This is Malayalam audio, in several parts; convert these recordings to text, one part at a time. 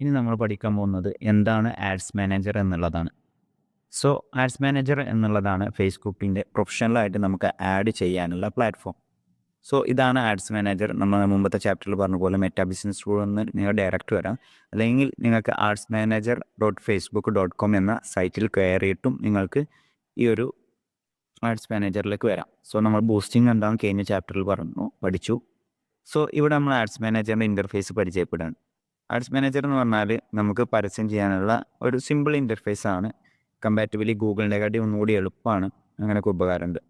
ഇനി നമ്മൾ പഠിക്കാൻ പോകുന്നത് എന്താണ് ആഡ്സ് മാനേജർ എന്നുള്ളതാണ്. സോ ആഡ്സ് മാനേജർ എന്നുള്ളതാണ് ഫേസ്ബുക്കിന്റെ പ്രൊഫഷണലായിട്ട് നമുക്ക് ആഡ് ചെയ്യാനുള്ള പ്ലാറ്റ്ഫോം സോ ഇതാണ് ആഡ്സ് മാനേജർ നമ്മൾ മുമ്പത്തെ ചാപ്റ്ററിൽ പറഞ്ഞ പോലെ മെറ്റാ ബിസിനസ് ടൂൾ എന്ന് നിങ്ങൾ ഡയറക്റ്റ് വരാം. അല്ലെങ്കിൽ നിങ്ങൾക്ക് ads manager dot Facebook dot com എന്ന സൈറ്റിൽ കയറിയിട്ടും നിങ്ങൾക്ക് ഈ ഒരു ആഡ്സ് മാനേജറിലേക്ക് വരാം. സോ നമ്മൾ ബൂസ്റ്റിംഗ് എന്താണെന്ന് കഴിഞ്ഞ ചാപ്റ്ററിൽ പറഞ്ഞു പഠിച്ചു. സോ ഇവിടെ നമ്മൾ ആഡ്സ് മാനേജറിന്റെ ഇന്റർഫേസ് പരിചയപ്പെടുകയാണ്. ആഡ്സ് മാനേജർ എന്ന് പറഞ്ഞാൽ നമുക്ക് പരസ്യം ചെയ്യാനുള്ള ഒരു സിമ്പിൾ ഇന്റർഫേസ് ആണ്. കമ്പാരിറ്റീവ്ലി ഗൂഗിളിന്റെ കാട്ടി ഒന്നുകൂടി എളുപ്പമാണ് അങ്ങനെയൊക്കെ ഉപകാരമുണ്ട്.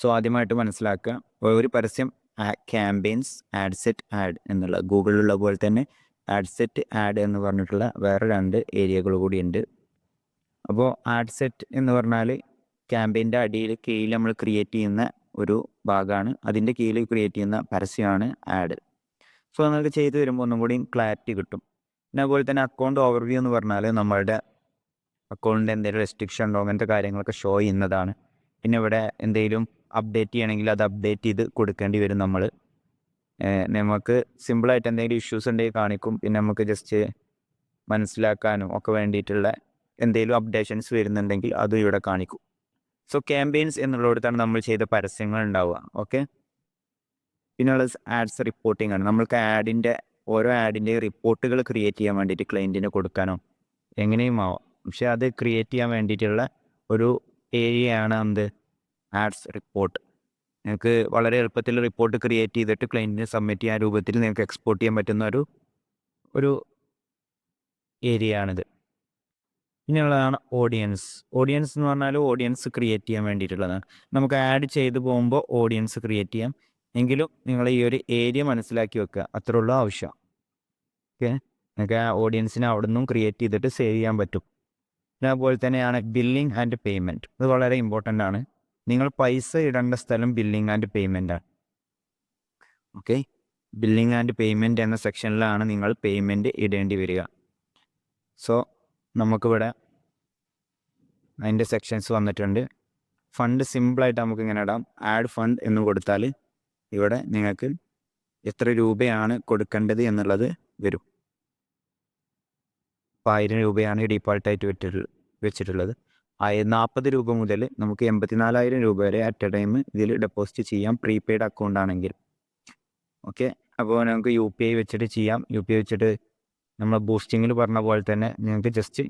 സോ ആദ്യമായിട്ട് മനസ്സിലാക്കുക ഒരു പരസ്യം ക്യാമ്പയിൻസ് ആഡ് സെറ്റ് ആഡ് എന്നുള്ള ഗൂഗിളിലുള്ള പോലെ തന്നെ ആഡ് സെറ്റ് ആഡ് എന്ന് പറഞ്ഞിട്ടുള്ള വേറെ രണ്ട് ഏരിയകൾ കൂടിയുണ്ട് അപ്പോൾ ആഡ് സെറ്റ് എന്ന് പറഞ്ഞാൽ ക്യാമ്പയിന്റെ അടിയിൽ കീഴിൽ നമ്മൾ ക്രിയേറ്റ് ചെയ്യുന്ന ഒരു ഭാഗമാണ്. അതിന്റെ കീഴിൽ ക്രിയേറ്റ് ചെയ്യുന്ന പരസ്യമാണ് ആഡ് സോ നിങ്ങൾക്ക് ചെയ്തു വരുമ്പോൾ ഒന്നും കൂടി ക്ലാരിറ്റി കിട്ടും. പിന്നെ അതുപോലെ തന്നെ അക്കൗണ്ട് ഓവർവ്യൂ എന്ന് പറഞ്ഞാൽ നമ്മളുടെ അക്കൗണ്ടിന്റെ എന്തെങ്കിലും റെസ്ട്രിക്ഷൻ ഉണ്ടോ അങ്ങനത്തെ കാര്യങ്ങളൊക്കെ ഷോ ചെയ്യുന്നതാണ്. പിന്നെ ഇവിടെ എന്തെങ്കിലും അപ്ഡേറ്റ് ചെയ്യണമെങ്കിൽ അത് അപ്ഡേറ്റ് ചെയ്ത് കൊടുക്കേണ്ടി വരും നമ്മൾ നമുക്ക് സിമ്പിളായിട്ട് എന്തെങ്കിലും ഇഷ്യൂസ് ഉണ്ടെങ്കിൽ കാണിക്കും. പിന്നെ നമുക്ക് ജസ്റ്റ് മനസ്സിലാക്കാനും ഒക്കെ വേണ്ടിയിട്ടുള്ള എന്തെങ്കിലും അപ്ഡേഷൻസ് വരുന്നുണ്ടെങ്കിൽ അതും ഇവിടെ കാണിക്കും. സോ ക്യാമ്പയിൻസ് എന്നുള്ളിടത്താണ് നമ്മൾ ചെയ്ത പരസ്യങ്ങൾ ഉണ്ടാവുക. ഓക്കെ പിന്നെയുള്ളത് ആഡ്സ് റിപ്പോർട്ടിംഗ് ആണ്. നമ്മൾക്ക് ആഡിന്റെ ഓരോ ആഡിന്റെ റിപ്പോർട്ടുകൾ ക്രിയേറ്റ് ചെയ്യാൻ വേണ്ടിയിട്ട് ക്ലയന്റിന് കൊടുക്കാനോ എങ്ങനെയും ആവാം. പക്ഷേ അത് ക്രിയേറ്റ് ചെയ്യാൻ വേണ്ടിയിട്ടുള്ള ഒരു ഏരിയയാണ് എന്ത്? ആഡ്സ് റിപ്പോർട്ട് നിങ്ങൾക്ക് വളരെ എളുപ്പത്തിൽ റിപ്പോർട്ട് ക്രിയേറ്റ് ചെയ്തിട്ട് ക്ലയന്റിന് സബ്മിറ്റ് ചെയ്യാൻ രൂപത്തിൽ നിങ്ങൾക്ക് എക്സ്പോർട്ട് ചെയ്യാൻ പറ്റുന്ന ഒരു ഒരു ഏരിയ ആണിത്. പിന്നെയുള്ളതാണ് ഓഡിയൻസ് ഓഡിയൻസ് എന്ന് പറഞ്ഞാൽ ഓഡിയൻസ് ക്രിയേറ്റ് ചെയ്യാൻ വേണ്ടിയിട്ടുള്ളതാണ്. നമുക്ക് ആഡ് ചെയ്ത് പോകുമ്പോൾ ഓഡിയൻസ് ക്രിയേറ്റ് ചെയ്യാം. എങ്കിലും നിങ്ങൾ ഈ ഒരു ഏരിയ മനസ്സിലാക്കി വെക്കുക. അത്രേ ഉള്ളൂ ആവശ്യം. ഓക്കെ നിങ്ങൾക്ക് ആ ഓഡിയൻസിനെ അവിടെ നിന്നും ക്രിയേറ്റ് ചെയ്തിട്ട് സേവ് ചെയ്യാൻ പറ്റും. പിന്നെ അതുപോലെ തന്നെയാണ് ബില്ലിംഗ് ആൻഡ് പേയ്മെന്റ് ഇത് വളരെ ഇമ്പോർട്ടന്റ് ആണ്. നിങ്ങൾ പൈസ ഇടേണ്ട സ്ഥലം ബില്ലിംഗ് ആൻഡ് പേയ്മെന്റ് ആണ്. ഓക്കെ ബില്ലിംഗ് ആൻഡ് പേയ്മെന്റ് എന്ന സെക്ഷനിലാണ് നിങ്ങൾ പേയ്മെന്റ് ഇടേണ്ടി വരിക. സോ നമുക്കിവിടെ അതിന്റെ സെക്ഷൻസ് വന്നിട്ടുണ്ട്. ഫണ്ട് സിമ്പിളായിട്ട് നമുക്ക് ഇങ്ങനെ ഇടാം. ആഡ് ഫണ്ട് എന്ന് കൊടുത്താൽ ഇവിടെ നിങ്ങൾക്ക് എത്ര രൂപയാണ് കൊടുക്കേണ്ടത് എന്നുള്ളത് വരും. അപ്പോൾ ആയിരം രൂപയാണ് ഡീഫോൾട്ടായിട്ട് വെച്ചിട്ട് വെച്ചിട്ടുള്ളത്. നാൽപ്പത് രൂപ മുതൽ നമുക്ക് എൺപത്തിനാലായിരം രൂപ വരെ അറ്റ് എ ടൈം ഇതിൽ ഡെപ്പോസിറ്റ് ചെയ്യാം പ്രീപെയ്ഡ് അക്കൗണ്ട് ആണെങ്കിൽ. ഓക്കെ അപ്പോൾ നമുക്ക് യു പി ഐ വെച്ചിട്ട് ചെയ്യാം. യു പി ഐ വെച്ചിട്ട് നമ്മൾ ബൂസ്റ്റിങ്ങിൽ പറഞ്ഞ പോലെ തന്നെ നിങ്ങൾക്ക് ജസ്റ്റ്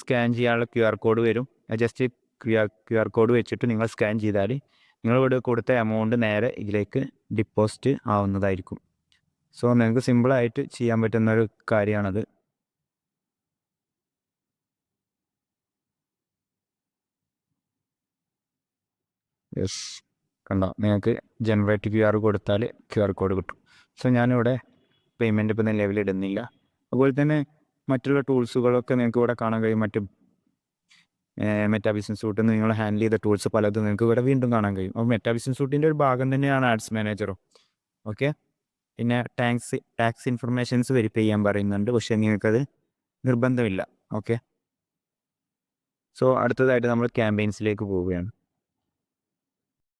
സ്കാൻ ചെയ്യാനുള്ള ക്യു ആർ കോഡ് വരും. Just Q R Q R code വെച്ചിട്ട് നിങ്ങൾ സ്കാൻ ചെയ്താൽ നിങ്ങൾ ഇവിടെ കൊടുത്ത എമൗണ്ട് നേരെ ഇതിലേക്ക് ഡിപ്പോസിറ്റ് ആവുന്നതായിരിക്കും. സോ നിങ്ങൾക്ക് സിമ്പിളായിട്ട് ചെയ്യാൻ പറ്റുന്ന ഒരു കാര്യമാണത്. യെസ് കണ്ടോ? നിങ്ങൾക്ക് ജനറേറ്റ് ക്യു ആർ കൊടുത്താൽ ക്യു ആർ കോഡ് കിട്ടും. സോ ഞാനിവിടെ പേയ്മെന്റ് ഇപ്പോൾ നിലവിലിടുന്നില്ല അതുപോലെ തന്നെ മറ്റുള്ള ടൂൾസുകളൊക്കെ നിങ്ങൾക്ക് ഇവിടെ കാണാൻ കഴിയും. മറ്റും മെറ്റാ ബിസിനസ് നിന്ന് നിങ്ങൾ ഹാൻഡിൽ ചെയ്ത ടൂൾസ് പലതും നിങ്ങൾക്ക് ഇവിടെ വീണ്ടും കാണാൻ കഴിയും. അപ്പോൾ മെറ്റാ ബിസിനസ് സൂട്ടിന്റെ ഒരു ഭാഗം തന്നെയാണ് ആഡ്സ് മാനേജറും ഓക്കെ പിന്നെ ടാക്സ് ടാക്സ് ഇൻഫർമേഷൻസ് വെരിഫൈ ചെയ്യാൻ പറയുന്നുണ്ട്. പക്ഷേ നിങ്ങൾക്കത് നിർബന്ധമില്ല. ഓക്കെ സോ അടുത്തതായിട്ട് നമ്മൾ ക്യാമ്പയിൻസിലേക്ക് പോവുകയാണ്.